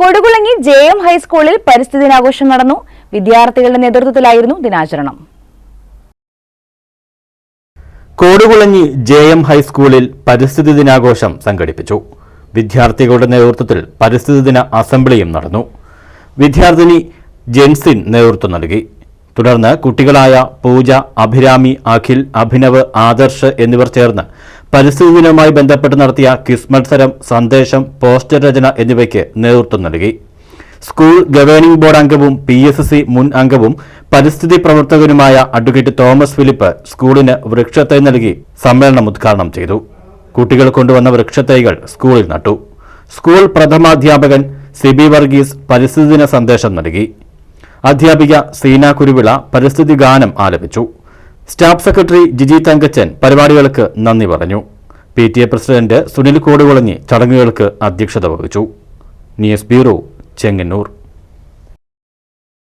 Kodukulangi J M ഹൈസ്കൂളിൽ പരിസ്ഥിതി ദിനാഘോഷം നടന്നു. വിദ്യാർത്ഥികളുടെ നേതൃത്വത്തിലായിരുന്നു ദിനാചരണം. കോടുകുളങ്ങി ജെ എം ഹൈസ്കൂളിൽ പരിസ്ഥിതി ദിനാഘോഷം സംഘടിപ്പിച്ചു. വിദ്യാർത്ഥികളുടെ നേതൃത്വത്തിൽ പരിസ്ഥിതി ദിന അസംബ്ലിയും നടന്നു. വിദ്യാർത്ഥിനി ജെൻസിൻ നേതൃത്വം നൽകി. തുടർന്ന് കുട്ടികളായ പൂജ അഭിരാമി അഖിൽ അഭിനവ് ആദർശ് എന്നിവർ ചേർന്ന് പരിസ്ഥിതി ദിനവുമായി ബന്ധപ്പെട്ട് നടത്തിയ ക്വിസ് മത്സരം സന്ദേശം പോസ്റ്റർ രചന എന്നിവയ്ക്ക് നേതൃത്വം നൽകി. സ്കൂൾ ഗവേണിംഗ് ബോർഡ് അംഗവും പി എസ് സി മുൻ അംഗവും പരിസ്ഥിതി പ്രവർത്തകനുമായ അഡ്വക്കേറ്റ് തോമസ് ഫിലിപ്പ് സ്കൂളിന് വൃക്ഷത്തൈ നൽകി സമ്മേളനം ഉദ്ഘാടനം ചെയ്തു. കുട്ടികൾ കൊണ്ടുവന്ന വൃക്ഷത്തൈകൾ സ്കൂളിൽ നട്ടു. സ്കൂൾ പ്രഥമാധ്യാപകൻ സിബി വർഗീസ് പരിസ്ഥിതി ദിന സന്ദേശം നൽകി. അധ്യാപിക സീന കുരുവിള പരിസ്ഥിതി ഗാനം ആലപിച്ചു. സ്റ്റാഫ് സെക്രട്ടറി ജിജി തങ്കച്ചൻ പരിപാടികൾക്ക് നന്ദി പറഞ്ഞു. P T A president Sunil Kodukulanji ചടങ്ങുകൾക്ക് അധ്യക്ഷത വഹിച്ചു. News bureau Chengannur.